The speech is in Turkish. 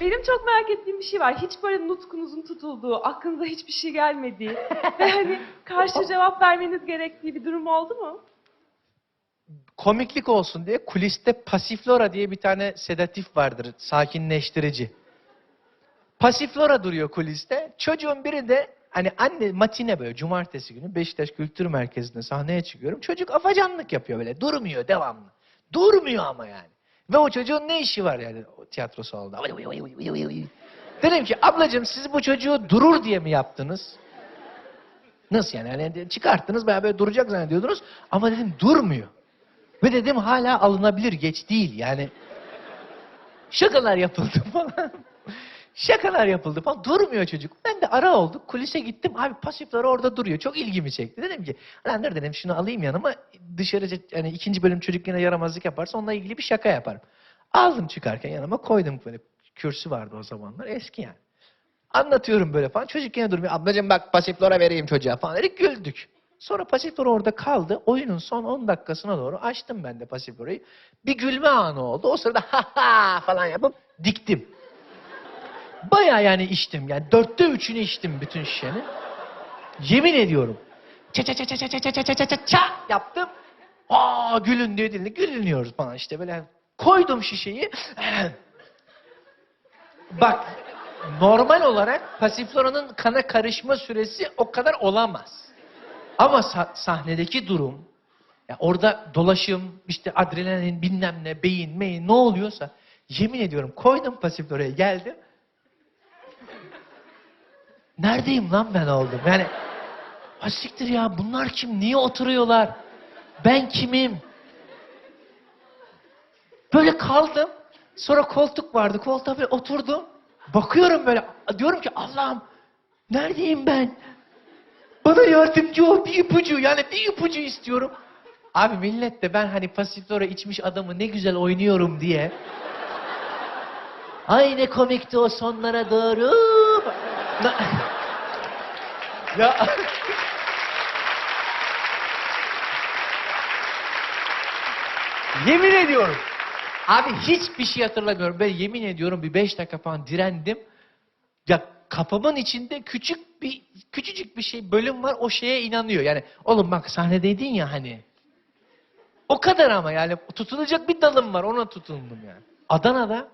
Benim çok merak ettiğim bir şey var. Hiç böyle nutkunuzun tutulduğu, aklınıza hiçbir şey gelmediği ve hani karşı cevap vermeniz gerektiği bir durum oldu mu? Komiklik olsun diye kuliste Pasiflora diye bir tane sedatif vardır, sakinleştirici. Pasiflora duruyor kuliste. Çocuğun biri de hani anne matine böyle cumartesi günü Beşiktaş Kültür Merkezi'nde sahneye çıkıyorum. Çocuk afacanlık yapıyor böyle. Durmuyor devamlı. Durmuyor ama yani. Ve o çocuğun ne işi var yani tiyatro salonunda? Dedim ki ablacığım siz bu çocuğu durur diye mi yaptınız? Nasıl yani? yani çıkarttınız bayağı böyle duracak zannediyordunuz. Ama dedim durmuyor. Ve dedim hala alınabilir geç değil yani. Şakalar yapıldı falan. Şakalar yapıldı falan. Durmuyor çocuk. Ben de ara olduk. Kulise gittim. Abi pasifler orada duruyor. Çok ilgimi çekti. Dedim ki lan dur dedim şunu alayım yanıma. Dışarıca hani ikinci bölüm çocuk yaramazlık yaparsa onunla ilgili bir şaka yaparım. Aldım çıkarken yanıma koydum böyle. Kürsü vardı o zamanlar. Eski yani. Anlatıyorum böyle falan. Çocuk yine durmuyor. Ablacığım bak pasiflora vereyim çocuğa falan dedik güldük. Sonra pasiflora orada kaldı. Oyunun son 10 dakikasına doğru açtım ben de pasiflorayı. Bir gülme anı oldu. O sırada ha ha falan yapıp diktim. Baya yani içtim. Yani dörtte üçünü içtim bütün şişenin. Yemin ediyorum. Ça ça ça ça ça ça ça ça ça ça yaptım. Aa gülün diyor dilini. Gülünüyoruz falan işte böyle. Koydum şişeyi. Bak normal olarak pasifloranın kana karışma süresi o kadar olamaz. Ama sa- sahnedeki durum, ya orada dolaşım, işte adrenalin, bilmem ne, beyin, meyin ne oluyorsa yemin ediyorum koydum pasifloraya geldim. Neredeyim lan ben oldum? Yani ha siktir ya bunlar kim? Niye oturuyorlar? Ben kimim? Böyle kaldım. Sonra koltuk vardı. Koltuğa böyle oturdum. Bakıyorum böyle. Diyorum ki Allah'ım neredeyim ben? Bana yardımcı ol bir ipucu. Yani bir ipucu istiyorum. Abi millet de ben hani pasiflora içmiş adamı ne güzel oynuyorum diye. Ay ne komikti o sonlara doğru. Ya Yemin ediyorum. Abi hiçbir şey hatırlamıyorum. Ben yemin ediyorum bir beş dakika falan direndim. Ya kafamın içinde küçük bir küçücük bir şey bölüm var o şeye inanıyor. Yani oğlum bak sahnedeydin ya hani. O kadar ama yani tutunacak bir dalım var ona tutundum yani. Adana'da